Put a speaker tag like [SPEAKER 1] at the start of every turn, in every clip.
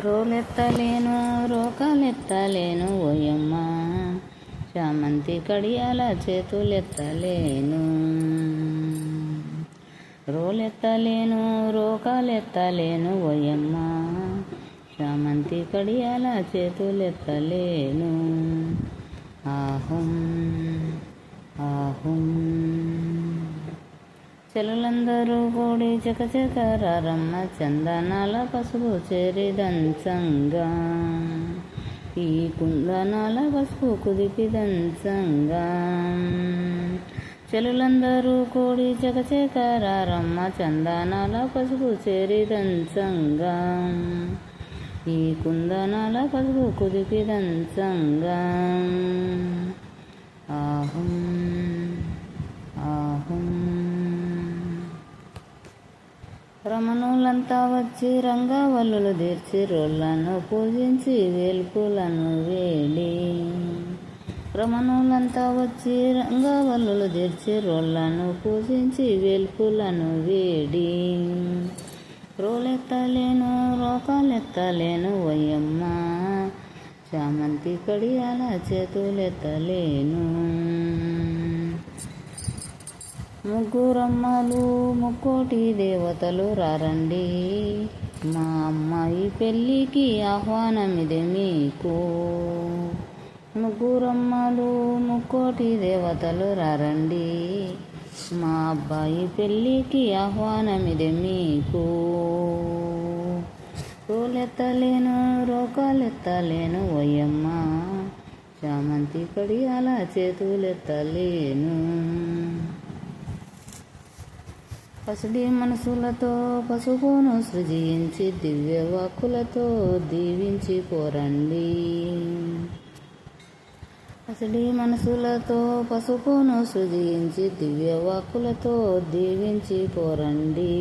[SPEAKER 1] రోలెత్తలేను రోకలెత్తలేను ఓయమ్మ. చామంతి కడియాల చేతులెత్తలేను. రోలెత్తలేను రోకాలెత్తలేను ఓయమ్మ. చామంతి కడియాల చేతులెత్తలేను. ఆహం. చెలులందరూ కూడి చకచకరారమ్మ చందనాల పసుపు చేరిదంచంగా ఈ కుందనాల పసుపు కుదిపిదంచంగా చెలులందరూ కూడి చకచకరారమ్మ చందనాల పసుపు చేరిదంచంగా ఈ కుందనాల పసుపు కుదిపిదంచంగా ఆహుం ఆహం. రమణులంతా వచ్చి రంగవల్లులు తీర్చి రోళ్ళను పూజించి వేల్పులను వేడి రమణులంతా వచ్చి రంగవల్లులు తీర్చి రోళ్ళను పూజించి వేల్పులను వేడి. రోలెత్తలేను రోకాలెత్తలేను వయ్యమ్మ చామంతి కడియాల చేతులెత్తలేను. ముగ్గురమ్మలు ముక్కోటి దేవతలు రారండి. మా అమ్మాయి పెళ్ళికి ఆహ్వానమిది మీకు. ముగ్గురమ్మలు ముక్కోటి దేవతలు రారండి. మా అబ్బాయి పెళ్ళికి ఆహ్వానమిది మీకు. రోలెత్తలేను రోకాలెత్తలేను వయ్యమ్మ చామంతి పడి అలా చేతులెత్తలేను. పసిడి మనసులతో పసుపును సృజించి దివ్య వాక్కులతో దీవించి పోరండి. పసిడి మనసులతో పసుపును సృజించి దివ్య వాక్కులతో దీవించి పోరండి.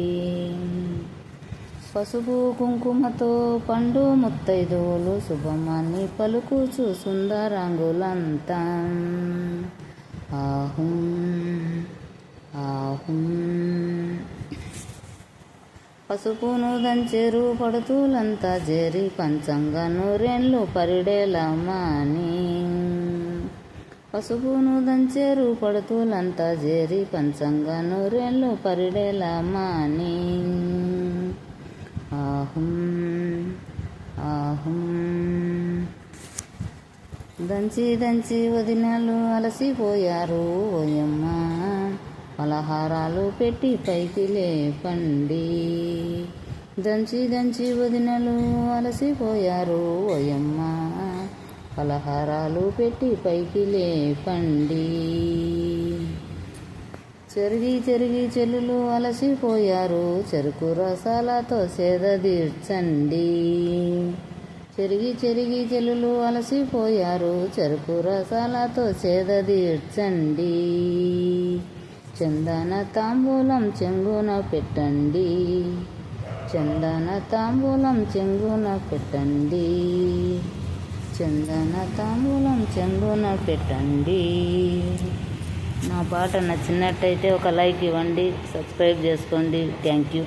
[SPEAKER 1] పసుపు కుంకుమతో పండు ముత్తైదువులు శుభమాన్ని పలుకుచు సుందరంగులంతా. ఆహుం ఆహుం. పసుపును దంచెరు పడుతులంతా చేరి పంచంగా నూరెండ్లు పరిడేలమాని పసుపును దంచెరు పడుతులంతా చేరి పంచంగా నూరెండ్లు పరిడేలమాని ఆహుం ఆహుం. దంచి దంచి వదినలు అలసిపోయారు ఓయమ్మ. పలహారాలు పెట్టి పైకి లేపండి. దంచి దంచి వదినలు అలసిపోయారు ఓయమ్మ. పలహారాలు పెట్టి పైకి లేపండి. చెరిగి చెరిగి చెల్లులు అలసిపోయారు. చెరుకు రసాలతో సేద తీర్చండి. చెరిగి చెరిగి చెల్లులు అలసిపోయారు. చెరుకు రసాలతో సేద తీర్చండి. చందన తాంబూలం చెంగున పెట్టండి. చందన తాంబూలం చెంగున పెట్టండి. చందన తాంబూలం చెంగున పెట్టండి. నా పాట నచ్చినట్టయితే ఒక లైక్ ఇవ్వండి. సబ్స్క్రైబ్ చేసుకోండి. Thank you.